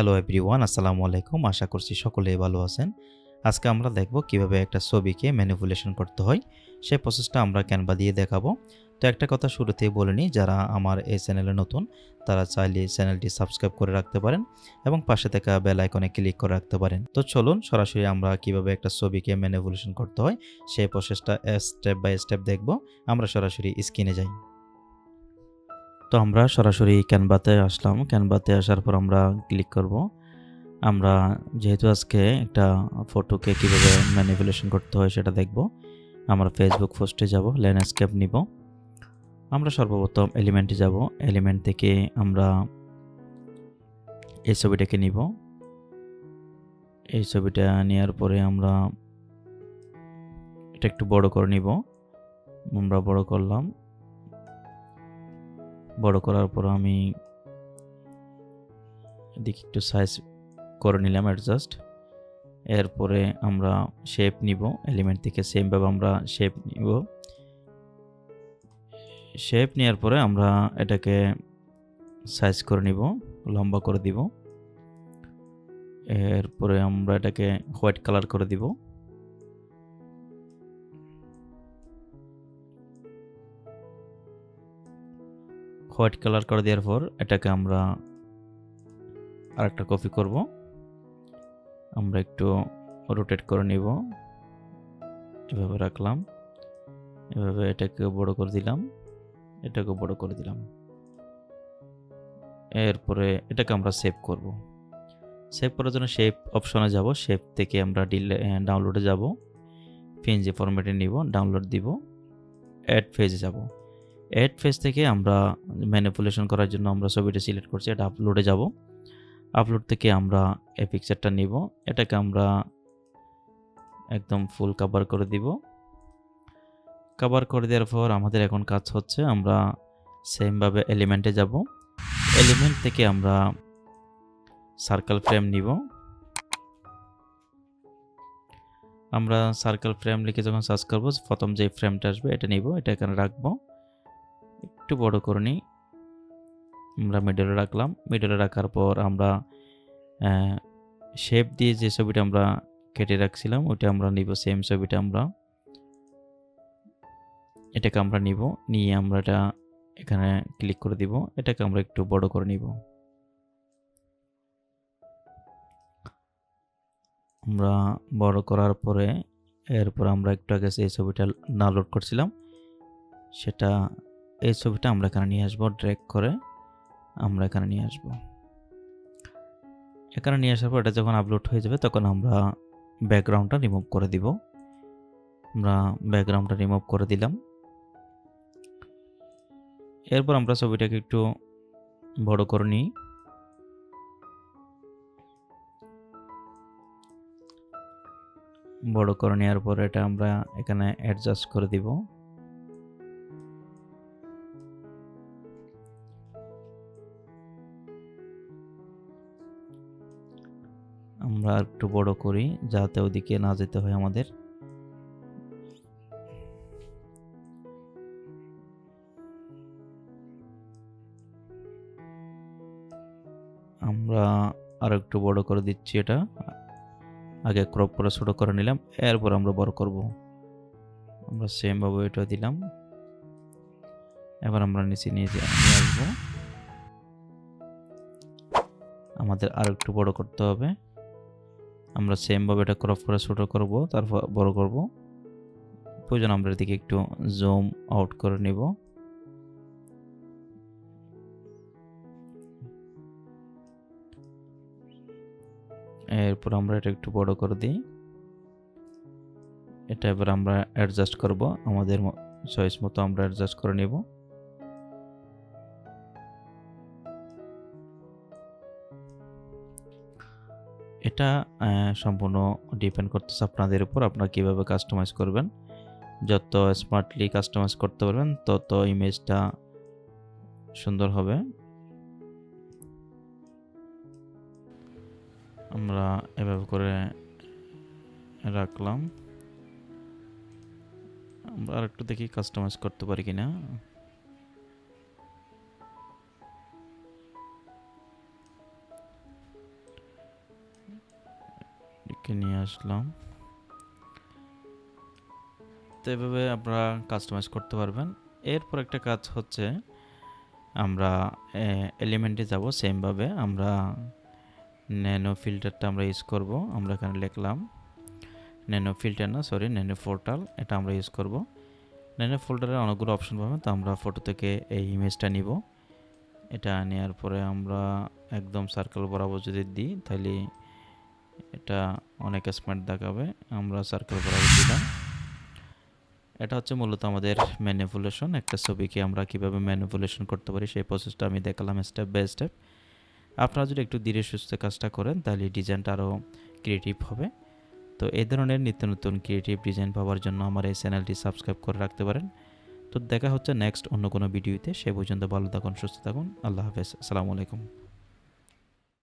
Hello everyone আসসালামু আলাইকুম। আশা করছি সকলেই ভালো আছেন। আজকে আমরা দেখব কীভাবে একটা ছবিকে ম্যানিপুলেশন করতে হয়। সেই প্রসেসটা আমরা ক্যানভা দিয়ে দেখাবো। তো একটা কথা শুরুতেই বলে নিই, যারা আমার এই চ্যানেলে নতুন, তারা চাইলে চ্যানেলটি সাবস্ক্রাইব করে রাখতে পারেন এবং পাশে থাকা বেল আইকনে ক্লিক করে রাখতে পারেন। তো চলুন, সরাসরি আমরা কীভাবে একটা ছবিকে ম্যানিপুলেশন করতে হয়, সেই প্রসেসটা স্টেপ বাই স্টেপ দেখব। আমরা সরাসরি স্ক্রিনে যাই। তো আমরা সরাসরি ক্যানভাতে আসলাম। ক্যানভাতে আসার পর আমরা ক্লিক করব। আমরা যেহেতু আজকে একটা ফটোকে কীভাবে ম্যানিপুলেশন করতে হয় সেটা দেখব। আমরা ফেসবুক পোস্টে যাব ল্যান্ডস্কেপ নিব। আমরা সর্বপ্রথম এলিমেন্টে যাব। এলিমেন্ট থেকে আমরা এই ছবিটাকে নিব। এই ছবিটা নেওয়ার পরে আমরা এটা একটু বড় করে নিব। আমরা বড় করলাম। বড় করার পর আমি এদিকে একটু সাইজ করে নিলাম অ্যাডজাস্ট এরপরে আমরা শেপ নিব এলিমেন্ট থেকে সেমভাবে আমরা শেপ নিব। শেপ নেওয়ার পরে আমরা এটাকে সাইজ করে নিব, লম্বা করে দিব। এরপরে আমরা এটাকে হোয়াইট কালার করে দিব। হোয়াইট কালার করে দেওয়ার পর এটাকে আমরা আরেকটা কপি করব। আমরা একটু রোটেট করে নিব। এভাবে রাখলাম। এভাবে এটাকে বড় করে দিলাম। এটাকে বড় করে দিলাম। এরপরে এটাকে আমরা সেভ করব। সেভ করার জন্য শেপ অপশনে যাব। শেপ থেকে আমরা ডিলে ডাউনলোডে যাব। পিএনজি ফরম্যাটে নিব ডাউনলোড দিব। অ্যাড পেজে যাব। অ্যাড ফেজ থেকে আমরা ম্যানিপুলেশন করার জন্য আমরা ছবিটা সিলেক্ট করছি, এটা আপলোডে যাব। আপলোড থেকে আমরা এই পিকচারটা নিব। এটাকে আমরা একদম ফুল কাভার করে দিব। কাভার করে দেওয়ার পর আমাদের এখন কাজ হচ্ছে আমরা সেমভাবে এলিমেন্টে যাব। এলিমেন্ট থেকে আমরা সার্কেল ফ্রেম নিব। আমরা সার্কেল ফ্রেম লিখে যখন সার্চ করব, প্রথম যে ফ্রেমটা আসবে, এটা নিব, এটা এখানে রাখব। একটু বড় করে নিই। আমরা মিডলে রাখলাম। মিডলে রাখার পর আমরা শেপ দিয়ে যে ছবিটা আমরা কেটে রাখছিলাম, ওইটা আমরা নিব। সেম ছবিটা আমরা, এটাকে আমরা নিব। নিয়ে আমরা এটা এখানে ক্লিক করে দিব। এটাকে আমরা একটু বড় করে নিব। আমরা বড় করার পরে, এরপর আমরা একটু আগে এই ছবিটা ডাউনলোড করছিলাম, সেটা এই ছবিটা আমরা এখানে নিয়ে আসব ড্র্যাগ করে আমরা এখানে নিয়ে আসব। এখানে নিয়ে আসার পর এটা যখন আপলোড হয়ে যাবে তখন আমরা ব্যাকগ্রাউন্ডটা রিমুভ করে দিব। আমরা ব্যাকগ্রাউন্ডটা রিমুভ করে দিলাম। এরপর আমরা ছবিটাকে একটু বড় করে নিই। বড় করে নেওয়ার পর এটা আমরা এখানে অ্যাডজাস্ট করে দিব। আমরা একটু বড় করি, যাতে ওদিকে না যেতে হয় আমাদের। আমরা আর একটু বড় করে দিচ্ছি এটা। আগে ক্রপ করে ছোটো করে নিলাম, এরপর আমরা বড় করব। আমরা সেমভাবে এটা দিলাম। এবার আমরা নিচে নিয়ে আসব। আমাদের আর একটু বড় করতে হবে। আমরা সেমভাবে এটা ক্রপ করে ছোটো করব, তারপর বড় করব। প্রয়োজন আমরা এদিকে একটু জুম আউট করে নিব। এরপর আমরা এটা একটু বড় করে দিই। এটা এবার আমরা অ্যাডজাস্ট করব, আমাদের চয়েস মতো আমরা অ্যাডজাস্ট করে নেব। এটা সম্পূর্ণ ডিপেন্ড করতেছে আপনাদের উপর। আপনারা কীভাবে কাস্টমাইজ করবেন, যত স্মার্টলি কাস্টমাইজ করতে পারবেন, তত ইমেজটা সুন্দর হবে। আমরা এভাবে করে রাখলাম। আমরা আর একটু দেখি কাস্টমাইজ করতে পারি কিনা। ওকে নিয়ে আসলাম। তো এভাবে আপনারা কাস্টমাইজ করতে পারবেন। এরপর একটা কাজ হচ্ছে, আমরা এলিমেন্টে যাব সেমভাবে আমরা ন্যানো ফিল্টারটা আমরা ইউজ করব। আমরা এখানে লিখলাম ন্যানো ফিল্টার না সরি ন্যানো পোর্টাল এটা আমরা ইউজ করব। ন্যানো ফোল্ডারে অনেকগুলো অপশন পাবেন, তো আমরা ফটো থেকে এই ইমেজটা নিব। এটা নেওয়ার পরে আমরা একদম সার্কেল বরাবর যদি দিই, তাহলে এটা অনেক স্মার্ট দেখাবে, আমরা সার্কেল বরাবর দিলাম। এটা হচ্ছে মূলত আমাদের ম্যানিপুলেশন একটা ছবিকে আমরা কীভাবে ম্যানিপুলেশন করতে পারি, সেই প্রসেসটা আমি দেখালাম স্টেপ বাই স্টেপ আপনারা যদি একটু ধীরে সুস্থ কাজটা করেন, তাহলে ডিজাইনটা আরও ক্রিয়েটিভ হবে। তো এই ধরনের নিত্য নতুন ক্রিয়েটিভ ডিজাইন পাওয়ার জন্য আমার এই চ্যানেলটি সাবস্ক্রাইব করে রাখতে পারেন। তো দেখা হচ্ছে নেক্সট অন্য কোনো ভিডিওতে সে পর্যন্ত ভালো থাকুন, সুস্থ থাকুন, আল্লাহ হাফেজ, আসসালামু আলাইকুম।